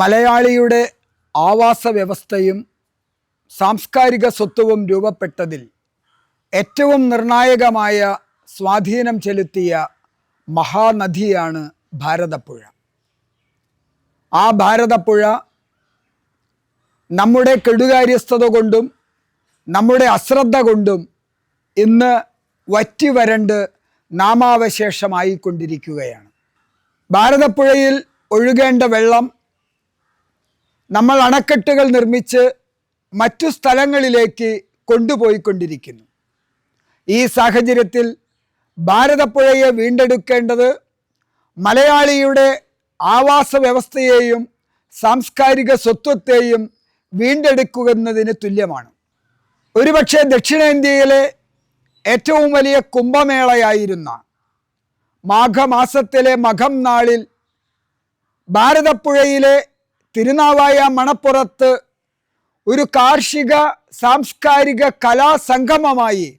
മലയാളിയുടെ ആവാസ വ്യവസ്ഥയും സാംസ്കാരിക സ്വത്വവും രൂപപ്പെട്ടതിൽ ഏറ്റവും നിർണായകമായ സ്വാധീനം ചെലുത്തിയ മഹാനദിയാണ് ഭാരതപ്പുഴ. ആ ഭാരതപ്പുഴ നമ്മുടെ കെടുകാര്യസ്ഥത കൊണ്ടും നമ്മുടെ അശ്രദ്ധ കൊണ്ടും ഇന്ന് വറ്റി വരണ്ട് നാമാവശേഷമായിക്കൊണ്ടിരിക്കുകയാണ്. ഭാരതപ്പുഴയിൽ ഒഴുകേണ്ട വെള്ളം നമ്മൾ അണക്കെട്ടുകൾ നിർമ്മിച്ച് മറ്റു സ്ഥലങ്ങളിലേക്ക് കൊണ്ടുപോയിക്കൊണ്ടിരിക്കുന്നു. ഈ സാഹചര്യത്തിൽ ഭാരതപ്പുഴയെ വീണ്ടെടുക്കേണ്ടത് മലയാളിയുടെ ആവാസ വ്യവസ്ഥയെയും സാംസ്കാരിക സ്വത്വത്തെയും വീണ്ടെടുക്കുന്നതിന് തുല്യമാണ്. ഒരുപക്ഷെ ദക്ഷിണേന്ത്യയിലെ ഏറ്റവും വലിയ കുംഭമേളയായിരുന്ന മാഘമാസത്തിലെ മഖം നാളിൽ ഭാരതപ്പുഴയിലെ തിരുനാവായ മണപ്പുറത്ത് ഒരു കാർഷിക സാംസ്കാരിക കലാസംഗമമായി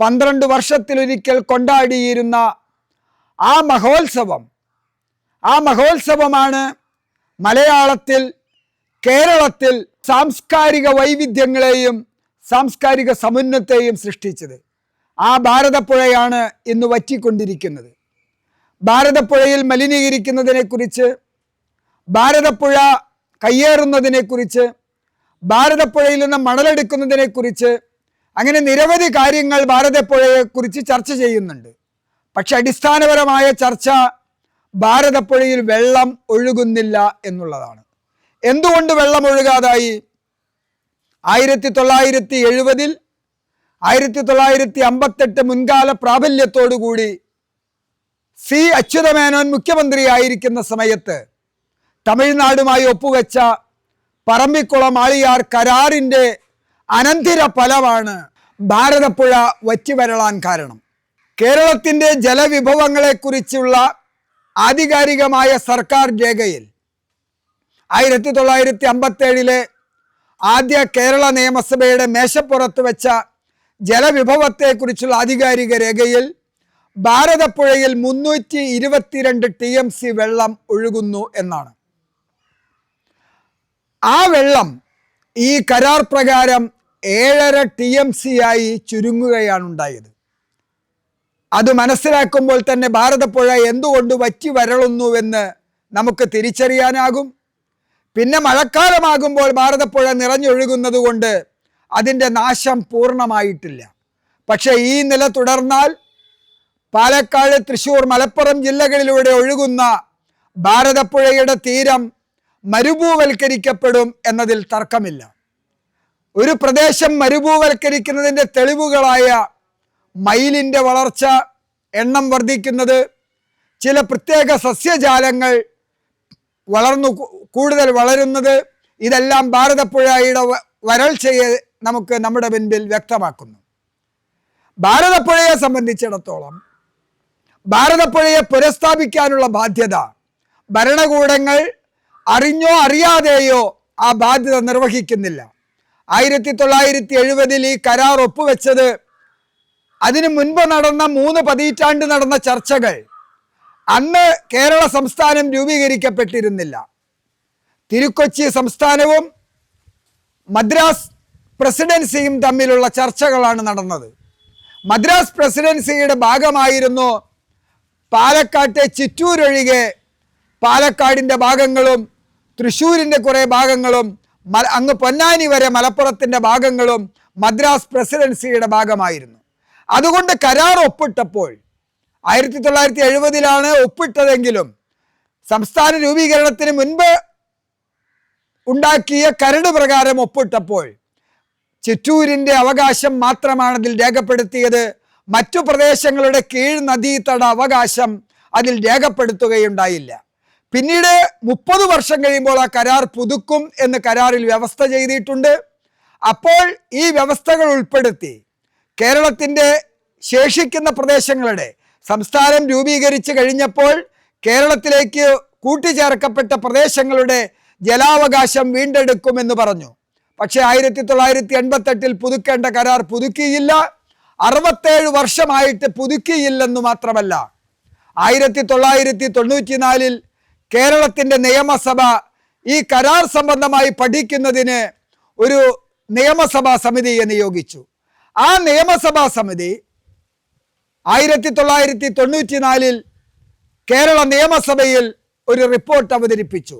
പന്ത്രണ്ട് വർഷത്തിലൊരിക്കൽ കൊണ്ടാടിയിരുന്ന ആ മഹോത്സവം ആ മഹോത്സവമാണ് മലയാളത്തിൽ കേരളത്തിൽ സാംസ്കാരിക വൈവിധ്യങ്ങളെയും സാംസ്കാരിക സമുന്നത്തെയും സൃഷ്ടിച്ചത്. ആ ഭാരതപ്പുഴയാണ് ഇന്ന് വറ്റിക്കൊണ്ടിരിക്കുന്നത്. ഭാരതപ്പുഴയിൽ മലിനീകരിക്കുന്നതിനെക്കുറിച്ച് ഭാരതപ്പുഴ കയ്യേറുന്നതിനെക്കുറിച്ച് ഭാരതപ്പുഴയിൽ നിന്ന് മണലെടുക്കുന്നതിനെക്കുറിച്ച് അങ്ങനെ നിരവധി കാര്യങ്ങൾ ഭാരതപ്പുഴയെക്കുറിച്ച് ചർച്ച ചെയ്യുന്നുണ്ട്. പക്ഷെ അടിസ്ഥാനപരമായ ചർച്ച ഭാരതപ്പുഴയിൽ വെള്ളം ഒഴുകുന്നില്ല എന്നുള്ളതാണ്. എന്തുകൊണ്ട് വെള്ളം ഒഴുകാതായി? ആയിരത്തി തൊള്ളായിരത്തി എഴുപതിൽ ആയിരത്തി തൊള്ളായിരത്തി അമ്പത്തെട്ട് മുൻകാല പ്രാബല്യത്തോടുകൂടി സി. അച്യുതമേനോൻ മുഖ്യമന്ത്രിയായിരിക്കുന്ന സമയത്ത് തമിഴ്നാടുമായി ഒപ്പുവെച്ച പറമ്പിക്കുളം ആളിയാർ കരാറിന്റെ അനന്തിര ഫലമാണ് ഭാരതപ്പുഴ വറ്റിവരളാൻ കാരണം. കേരളത്തിന്റെ ജലവിഭവങ്ങളെക്കുറിച്ചുള്ള ആധികാരികമായ സർക്കാർ രേഖയിൽ ആയിരത്തി തൊള്ളായിരത്തി അമ്പത്തേഴിലെ ആദ്യ കേരള നിയമസഭയുടെ മേശപ്പുറത്ത് വെച്ച ജലവിഭവത്തെക്കുറിച്ചുള്ള ആധികാരിക രേഖയിൽ ഭാരതപ്പുഴയിൽ മുന്നൂറ്റി ഇരുപത്തിരണ്ട് ടി എം സി വെള്ളം ഒഴുകുന്നു എന്നാണ്. ആ വെള്ളം ഈ കരാർ പ്രകാരം ഏഴര ടി എം സി ആയി ചുരുങ്ങുകയാണ് ഉണ്ടായത്. അത് മനസ്സിലാക്കുമ്പോൾ തന്നെ ഭാരതപ്പുഴ എന്തുകൊണ്ട് വറ്റി വരളുന്നുവെന്ന് നമുക്ക് തിരിച്ചറിയാനാകും. പിന്നെ മഴക്കാലമാകുമ്പോൾ ഭാരതപ്പുഴ നിറഞ്ഞൊഴുകുന്നത് കൊണ്ട് അതിന്റെ നാശം പൂർണമായിട്ടില്ല. പക്ഷേ ഈ നില തുടർന്നാൽ പാലക്കാട് തൃശ്ശൂർ മലപ്പുറം ജില്ലകളിലൂടെ ഒഴുകുന്ന ഭാരതപ്പുഴയുടെ തീരം മരുഭൂവൽക്കരിക്കപ്പെടും എന്നതിൽ തർക്കമില്ല. ഒരു പ്രദേശം മരുഭൂവൽക്കരിക്കുന്നതിന്റെ തെളിവുകളായ മയിലിന്റെ വളർച്ച എണ്ണം വർദ്ധിക്കുന്നത് ചില പ്രത്യേക സസ്യജാലങ്ങൾ വളർന്നു കൂടുതൽ വളരുന്നത് ഇതെല്ലാം ഭാരതപ്പുഴയുടെ വരൾച്ചയെ നമുക്ക് നമ്മുടെ മുൻപിൽ വ്യക്തമാക്കുന്നു. ഭാരതപ്പുഴയെ സംബന്ധിച്ചിടത്തോളം ഭാരതപ്പുഴയെ പുനഃസ്ഥാപിക്കാനുള്ള ബാധ്യത ഭരണകൂടങ്ങൾ അറിഞ്ഞോ അറിയാതെയോ ആ ബാധ്യത നിർവഹിക്കുന്നില്ല. ആയിരത്തി തൊള്ളായിരത്തി എഴുപതിൽ ഈ കരാർ ഒപ്പുവെച്ചത് അതിനു മുൻപ് നടന്ന മൂന്ന് പതിറ്റാണ്ട് നടന്ന ചർച്ചകൾ അന്ന് കേരള സംസ്ഥാനം രൂപീകരിക്കപ്പെട്ടിരുന്നില്ല. തിരുക്കൊച്ചി സംസ്ഥാനവും മദ്രാസ് പ്രസിഡൻസിയും തമ്മിലുള്ള ചർച്ചകളാണ് നടന്നത്. മദ്രാസ് പ്രസിഡൻസിയുടെ ഭാഗമായിരുന്നു പാലക്കാട്ടെ ചിറ്റൂരൊഴികെ പാലക്കാടിന്റെ ഭാഗങ്ങളും തൃശ്ശൂരിന്റെ കുറേ ഭാഗങ്ങളും അങ്ങ് പൊന്നാനി വരെ മലപ്പുറത്തിന്റെ ഭാഗങ്ങളും മദ്രാസ് പ്രസിഡൻസിയുടെ ഭാഗമായിരുന്നു. അതുകൊണ്ട് കരാർ ഒപ്പിട്ടപ്പോൾ ആയിരത്തി തൊള്ളായിരത്തി എഴുപതിലാണ് ഒപ്പിട്ടതെങ്കിലും സംസ്ഥാന രൂപീകരണത്തിന് മുൻപ് ഉണ്ടാക്കിയ കരട് പ്രകാരം ഒപ്പിട്ടപ്പോൾ ചിറ്റൂരിന്റെ അവകാശം മാത്രമാണ് അതിൽ രേഖപ്പെടുത്തിയത്. മറ്റു പ്രദേശങ്ങളുടെ കീഴ് നദീതട അവകാശം അതിൽ രേഖപ്പെടുത്തുകയുണ്ടായില്ല. പിന്നീട് മുപ്പത് വർഷം കഴിയുമ്പോൾ ആ കരാർ പുതുക്കും എന്ന് കരാറിൽ വ്യവസ്ഥ ചെയ്തിട്ടുണ്ട്. അപ്പോൾ ഈ വ്യവസ്ഥകൾ ഉൾപ്പെടുത്തി കേരളത്തിന്റെ ശേഷിക്കുന്ന പ്രദേശങ്ങളുടെ സംസ്ഥാനം രൂപീകരിച്ച് കഴിഞ്ഞപ്പോൾ കേരളത്തിലേക്ക് കൂട്ടിച്ചേർക്കപ്പെട്ട പ്രദേശങ്ങളുടെ ജലാവകാശം വീണ്ടെടുക്കുമെന്ന് പറഞ്ഞു. പക്ഷേ ആയിരത്തി തൊള്ളായിരത്തി എൺപത്തെട്ടിൽ പുതുക്കേണ്ട കരാർ പുതുക്കിയില്ല. അറുപത്തേഴ് വർഷമായിട്ട് പുതുക്കിയില്ലെന്ന് മാത്രമല്ല ആയിരത്തി തൊള്ളായിരത്തി തൊണ്ണൂറ്റിനാലിൽ കേരളത്തിന്റെ നിയമസഭ ഈ കരാർ സംബന്ധമായി പഠിക്കുന്നതിന് ഒരു നിയമസഭാ സമിതിയെ നിയോഗിച്ചു. ആ നിയമസഭാ സമിതി ആയിരത്തി തൊള്ളായിരത്തി തൊണ്ണൂറ്റി നാലിൽ കേരള നിയമസഭയിൽ ഒരു റിപ്പോർട്ട് അവതരിപ്പിച്ചു.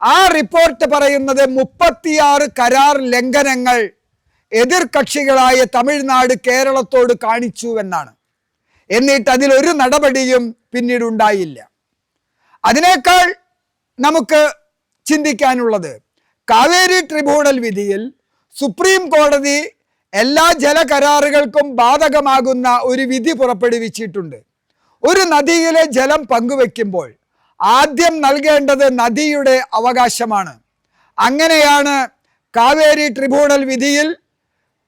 ആ റിപ്പോർട്ട് പറയുന്നത് മുപ്പത്തിയാറ് കരാർ ലംഘനങ്ങൾ എതിർ കക്ഷികളായ തമിഴ്നാട് കേരളത്തോട് കാണിച്ചു എന്നാണ്. എന്നിട്ട് അതിലൊരു നടപടിയും പിന്നീട് ഉണ്ടായില്ല. അതിനേക്കാൾ നമുക്ക് ചിന്തിക്കാനുള്ളത് കാവേരി ട്രിബ്യൂണൽ വിധിയിൽ സുപ്രീം കോടതി എല്ലാ ജല കരാറുകൾക്കും ബാധകമാകുന്ന ഒരു വിധി പുറപ്പെടുവിച്ചിട്ടുണ്ട്. ഒരു നദിയിലെ ജലം പങ്കുവെക്കുമ്പോൾ ആദ്യം നൽകേണ്ടത് നദിയുടെ അവകാശമാണ്. അങ്ങനെയാണ് കാവേരി ട്രിബ്യൂണൽ വിധിയിൽ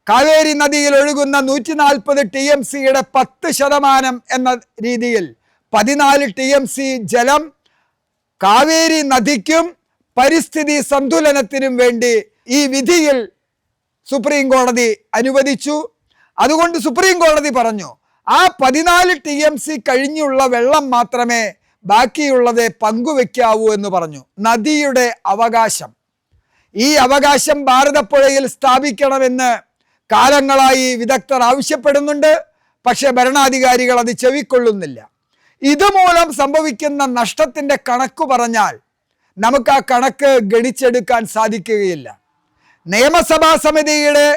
കാവേരി നദിയിൽ ഒഴുകുന്ന നൂറ്റി നാൽപ്പത് ടി എം സിയുടെ പത്ത് ശതമാനം എന്ന രീതിയിൽ പതിനാല് ടി എം സി ജലം കാവേരി നദിക്കും പരിസ്ഥിതി സന്തുലനത്തിനും വേണ്ടി ഈ വിധിയിൽ സുപ്രീം കോടതി അനുവദിച്ചു. അതുകൊണ്ട് സുപ്രീം കോടതി പറഞ്ഞു ആ പതിനാല് ടി എം സി കഴിഞ്ഞുള്ള വെള്ളം മാത്രമേ ബാക്കിയുള്ളത് പങ്കുവെക്കാവൂ എന്ന് പറഞ്ഞു. നദിയുടെ അവകാശം. ഈ അവകാശം ഭാരതപ്പുഴയിൽ സ്ഥാപിക്കണമെന്ന് കാലങ്ങളായി വിദഗ്ധർ ആവശ്യപ്പെടുന്നുണ്ട്. പക്ഷേ ഭരണാധികാരികൾ അത് ചെവിക്കൊള്ളുന്നില്ല. ഇതുമൂലം സംഭവിക്കുന്ന നഷ്ടത്തിന്റെ കണക്ക് പറഞ്ഞാൽ നമുക്ക് ആ കണക്ക് ഗണിച്ചെടുക്കാൻ സാധിക്കുകയില്ല. നിയമസഭാ സമിതിയുടെ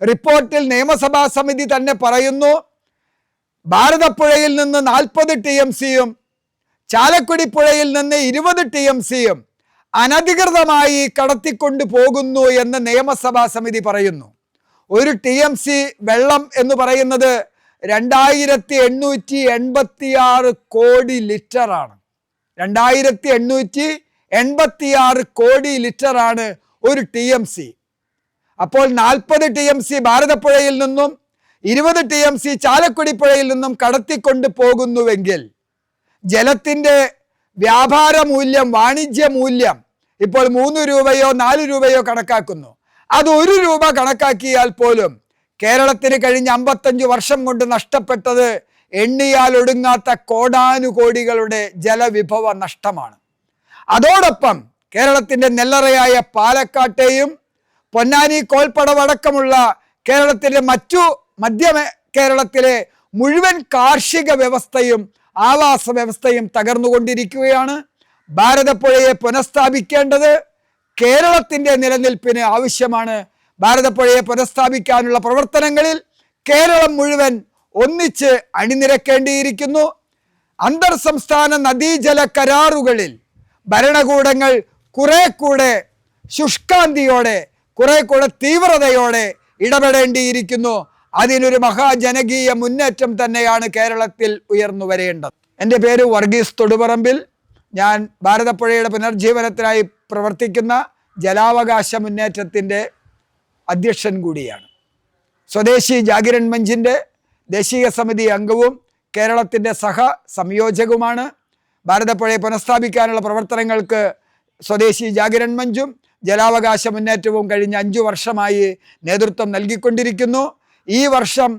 റിപ്പോർട്ടിൽ നിയമസഭാ സമിതി തന്നെ പറയുന്നു ഭാരതപ്പുഴയിൽ നിന്ന് നാൽപ്പത് ടി എം സിയും ചാലക്കുടി പുഴയിൽ നിന്ന് ഇരുപത് ടി എം സിയും അനധികൃതമായി കടത്തിക്കൊണ്ടു പോകുന്നു എന്ന് നിയമസഭാ സമിതി പറയുന്നു. ഒരു ടി എം സി വെള്ളം എന്ന് പറയുന്നത് രണ്ടായിരത്തി എണ്ണൂറ്റി എൺപത്തി ആറ് കോടി ലിറ്ററാണ്. രണ്ടായിരത്തി എണ്ണൂറ്റി എൺപത്തി ആറ് കോടി ലിറ്ററാണ് ഒരു ടി എം സി. അപ്പോൾ നാൽപ്പത് ടി എം സി ഭാരതപ്പുഴയിൽ നിന്നും ഇരുപത് ടി എം സി ചാലക്കുടി പുഴയിൽ നിന്നും കടത്തിക്കൊണ്ട് പോകുന്നുവെങ്കിൽ ജലത്തിന്റെ വ്യാപാര മൂല്യം വാണിജ്യ മൂല്യം ഇപ്പോൾ മൂന്ന് രൂപയോ നാല് രൂപയോ കണക്കാക്കുന്നു. അത് ഒരു രൂപ കണക്കാക്കിയാൽ പോലും കേരളത്തിന് കഴിഞ്ഞ അമ്പത്തഞ്ച് വർഷം കൊണ്ട് നഷ്ടപ്പെട്ടത് എണ്ണിയാൽ ഒടുങ്ങാത്ത കോടാനുകോടികളുടെ ജലവിഭവ നഷ്ടമാണ്. അതോടൊപ്പം കേരളത്തിന്റെ നെല്ലറയായ പാലക്കാട്ടെയും പൊന്നാനി കോൽപ്പടവടക്കമുള്ള കേരളത്തിലെ മറ്റു മധ്യ കേരളത്തിലെ മുഴുവൻ കാർഷിക വ്യവസ്ഥയും ആവാസ വ്യവസ്ഥയും തകർന്നുകൊണ്ടിരിക്കുകയാണ്. ഭാരതപ്പുഴയെ പുനഃസ്ഥാപിക്കേണ്ടത് കേരളത്തിന്റെ നിലനിൽപ്പിന് ആവശ്യമാണ് ഭാരതപ്പുഴയെ പുനഃസ്ഥാപിക്കാനുള്ള പ്രവർത്തനങ്ങളിൽ കേരളം മുഴുവൻ ഒന്നിച്ച് അണിനിരക്കേണ്ടിയിരിക്കുന്നു. അന്തർ സംസ്ഥാന നദീജല കരാറുകളിൽ ഭരണകൂടങ്ങൾ കുറെ കൂടെ ശുഷ്കാന്തിയോടെ കുറെ കൂടെ തീവ്രതയോടെ ഇടപെടേണ്ടിയിരിക്കുന്നു. അതിനൊരു മഹാജനകീയ മുന്നേറ്റം തന്നെയാണ് കേരളത്തിൽ ഉയർന്നു വരേണ്ടത്. എന്റെ പേര് വർഗീസ് തൊടുപറമ്പിൽ. ഞാൻ ഭാരതപ്പുഴയുടെ പുനർജീവനത്തിനായി പ്രവർത്തിക്കുന്ന ജലാവകാശ മുന്നേറ്റത്തിന്റെ അധ്യക്ഷൻ കൂടിയാണ്. സ്വദേശി ജാഗിരൺ മഞ്ചിന്റെ ദേശീയ സമിതി അംഗവും കേരളത്തിന്റെ സഹ സംയോജകവുമാണ്. ഭാരതപ്പുഴയെ പുനഃസ്ഥാപിക്കാനുള്ള പ്രവർത്തനങ്ങൾക്ക് സ്വദേശി ജാഗിരൺ മഞ്ചും ജലാവകാശ മുന്നേറ്റവും കഴിഞ്ഞ അഞ്ചു വർഷമായി നേതൃത്വം നൽകിക്കൊണ്ടിരിക്കുന്നു. ഈ വർഷം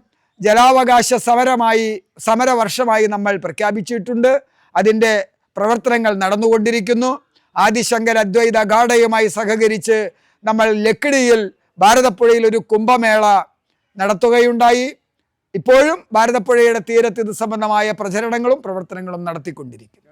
ജലാവകാശ സമരമായി സമരവർഷമായി നമ്മൾ പ്രഖ്യാപിച്ചിട്ടുണ്ട്. അതിന്റെ പ്രവർത്തനങ്ങൾ നടന്നുകൊണ്ടിരിക്കുന്നു. ആദിശങ്കർ അദ്വൈത ഗാഡയുമായി സഹകരിച്ച് നമ്മൾ ലക്കിടിയിൽ ഭാരതപ്പുഴയിൽ ഒരു കുംഭമേള നടത്തുകയുണ്ടായി. ഇപ്പോഴും ഭാരതപ്പുഴയുടെ തീരത്ത് ഇത് സംബന്ധമായ പ്രചരണങ്ങളും പ്രവർത്തനങ്ങളും നടത്തിക്കൊണ്ടിരിക്കുന്നു.